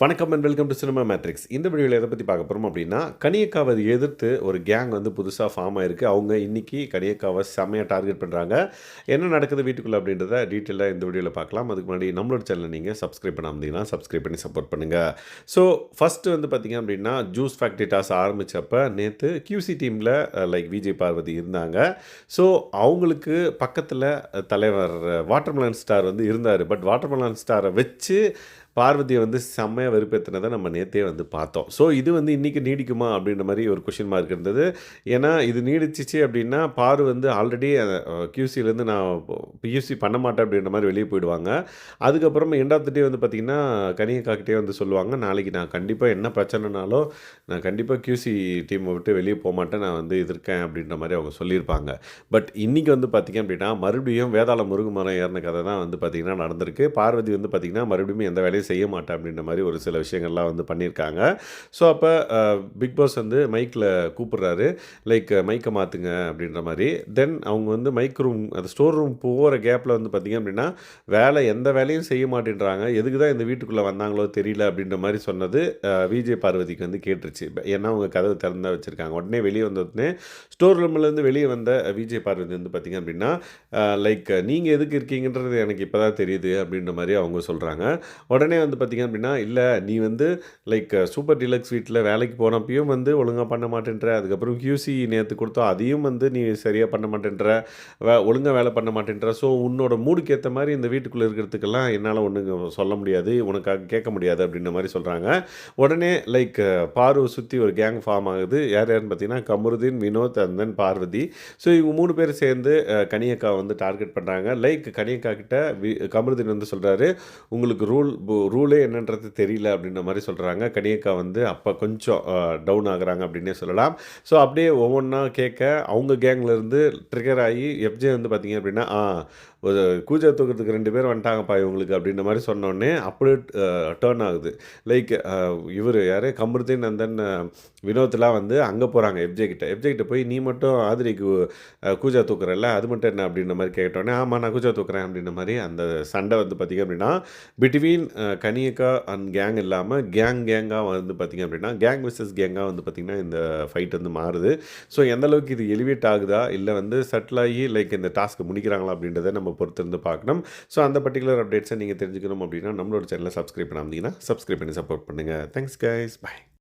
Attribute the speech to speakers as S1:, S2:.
S1: வணக்கம் and welcome to Cinema Matrix இந்த வீடியோவில் எதை பற்றி பார்க்க போகிறோம் அப்படின்னா கனியக்காவை எதிர்த்து ஒரு கேங் வந்து புதுசாக ஃபார்ம் ஆயிருக்கு. அவங்க இன்னைக்கு கனியக்காவை செம்மையாக டார்கெட் பண்ணுறாங்க என்ன நடக்குது வீட்டுக்குள்ளே அப்படின்றத டீட்டெயிலாக இந்த வீடியோவில் பார்க்கலாம். அதுக்கு முன்னாடி நம்மளோட சேனலை நீங்கள் சப்ஸ்கிரைப் பண்ணாமதீங்கன்னா சப்ஸ்கிரைப் பண்ணி சப்போர்ட் பண்ணுங்கள் ஸோ ஃபஸ்ட்டு வந்து பார்த்தீங்க அப்படின்னா ஜூஸ் ஃபேக்ட்ரி டாஸ் ஆரம்பித்தப்போ நேற்று கியூசி டீமில் லைக் விஜய் பார்வதி இருந்தாங்க. ஸோ அவங்களுக்கு பக்கத்தில் தலைவர் வாட்டர்மலன் ஸ்டார் வந்து இருந்தார். பட் வாட்டர்மலன் ஸ்டாரை வச்சு பார்வதியை வந்து செம்மையாக வெறுப்பேற்றினதை நம்ம நேற்றே வந்து பார்த்தோம். ஸோ இது வந்து இன்றைக்கி நீடிக்குமா அப்படின்ற மாதிரி ஒரு கொஷின் மார்க் இருந்தது. ஏன்னா இது நீடிச்சிச்சு அப்படின்னா பாரு வந்து ஆல்ரெடி கியூசிலேருந்து நான் பியூசி பண்ண மாட்டேன் அப்படின்ற மாதிரி வெளியே போயிடுவாங்க. அதுக்கப்புறம் எண்ட் ஆஃப் த டே வந்து பார்த்திங்கன்னா கனியக்காக்கிட்டே வந்து சொல்லுவாங்க நாளைக்கு நான் கண்டிப்பாக என்ன பிரச்சனைனாலும் நான் கண்டிப்பாக கியூசி டீமை விட்டு வெளியே போக மாட்டேன். நான் வந்து இது இருக்கேன் அப்படின்ற மாதிரி அவங்க சொல்லியிருப்பாங்க. பட் இன்றைக்கி வந்து பார்த்திங்க அப்படின்னா மறுபடியும் வேதாள முருகுமரம் ஏறின கதை தான் வந்து பார்த்திங்கன்னா நடந்திருக்கு. பார்வதி வந்து பார்த்திங்கன்னா மறுபடியும் எந்த வேலையும் செய்ய மாட்டேன் அப்படின்ற மாதிரி ஒரு சில விஷயங்கள்லாம் வந்து பண்ணியிருக்காங்க. ஸோ அப்போ பிக் பாஸ் வந்து மைக்கில் கூப்பிட்றாரு. லைக் மைக்கை மாற்றுங்க அப்படின்ற மாதிரி. தென் அவங்க வந்து மைக் ரூம் அந்த ஸ்டோர் ரூம் போகிற கேப்பில் வந்து பார்த்திங்க அப்படின்னா வேலை எந்த வேலையும் செய்ய மாட்டேன்றாங்க. எதுக்கு தான் இந்த வீட்டுக்குள்ளே வந்தாங்களோ தெரியல அப்படின்ற மாதிரி சொன்னது விஜய் பார்வதிக்கு வந்து கேட்டுருச்சு. ஏன்னா அவங்க கதவு திறந்தா வச்சுருக்காங்க. உடனே வெளியே வந்த உடனே ஸ்டோர் ரூம்லேருந்து வெளியே வந்த விஜய் பார்வதி வந்து பார்த்திங்க அப்படின்னா லைக் நீங்கள் எதுக்கு இருக்கீங்கன்றது எனக்கு இப்போ தான் தெரியுது அப்படின்ற மாதிரி அவங்க சொல்கிறாங்க உடனே வந்து பார்த்திங்க அப்படின்னா இல்லை நீ வந்து லைக் சூப்பர் டீலக்ஸ் வீட்டில் வேலைக்கு போனப்பையும் வந்து ஒழுங்காக பண்ண மாட்டேன்ற அதுக்கப்புறம் கியூசி நேற்று கொடுத்தோம் அதையும் வந்து நீ சரியாக பண்ண மாட்டேன்ற வே ஒழுங்காக வேலை பண்ண மாட்டேன்ற ஸோ உன்னோட மூடுக்கு ஏற்ற மாதிரி இந்த வீட்டுக்குள்ளே இருக்கிறதுக்கெல்லாம் என்னால் ஒன்றுங்க சொல்ல முடியாது உனக்காக கேட்க முடியாது அப்படின்ற மாதிரி சொல்கிறாங்க உடனே லைக் பார்வை சுற்றி ஒரு கேங் ஃபார்ம் ஆகுது. யார் யாருன்னு பார்த்தீங்கன்னா Kamarudheen Vinoth and then Parvathi. So இவங்க மூணு பேர் சேர்ந்து கனியக்கா வந்து டார்கெட் பண்ணுறாங்க லைக் கனியக்கா கிட்ட வி கமருதீன் வந்து சொல்கிறாரு உங்களுக்கு ரூல் ரூலே என்னன்றது தெரியல அப்படின்ற மாதிரி சொல்கிறாங்க கனியக்கா வந்து அப்போ கொஞ்சம் டவுன் ஆகுறாங்க அப்படின்னே சொல்லலாம். ஸோ அப்படியே ஒவ்வொன்றா கேட்க அவங்க கேங்லேருந்து ட்ரிகர் ஆகி எஃப்ஜே வந்து பார்த்திங்க அப்படின்னா ஒரு கூஜா தூக்கிறதுக்கு ரெண்டு பேர் வந்துட்டாங்கப்பா இவங்களுக்கு அப்படின்ற மாதிரி சொன்னோடனே அப்படியே டேர்ன் ஆகுது. லைக் இவர் யார்? கமருதீன் நந்தன் வினோத்லாம் வந்து அங்கே போகிறாங்க எஃப்ஜே கிட்ட. எஃப்ஜே கிட்ட போய் நீ மட்டும் ஆதிரிக்கு கூஜா தூக்குறல்ல? அது மட்டும் என்ன? அப்படின்ற மாதிரி கேட்டோடனே ஆமாம் நான் கூஜா தூக்குறேன் அப்படின்ற மாதிரி அந்த சண்டை வந்து பார்த்திங்க அப்படின்னா பிட்வீன் கனியக்கா அண்ட் கேங் இல்லாமல் கேங் கேங்காக வந்து பார்த்திங்க அப்படின்னா கேங் விசஸ் கேங்காக வந்து பார்த்திங்கன்னா இந்த ஃபைட் வந்து மாறுது. ஸோ எந்தளவுக்கு இது எலிவேட் ஆகுதா? இல்லை வந்து செட்டில் ஆகி லைக் இந்த டாஸ்க்கு முடிக்கிறாங்களா அப்படின்றத நம்ம பொறுத்திருந்து பார்க்கணும். ஸோ அந்த பர்டிகுலர் அப்டேட்ஸை நீங்கள் தெரிஞ்சுக்கணும் அப்படின்னா நம்மளோட சேனலை சப்ஸ்கிரைப் பண்ணாமதிங்கன்னா சப்ஸ்கிரைப் பண்ணி சப்போர்ட் பண்ணுங்கள் தேங்க்ஸ் கைஸ் பாய்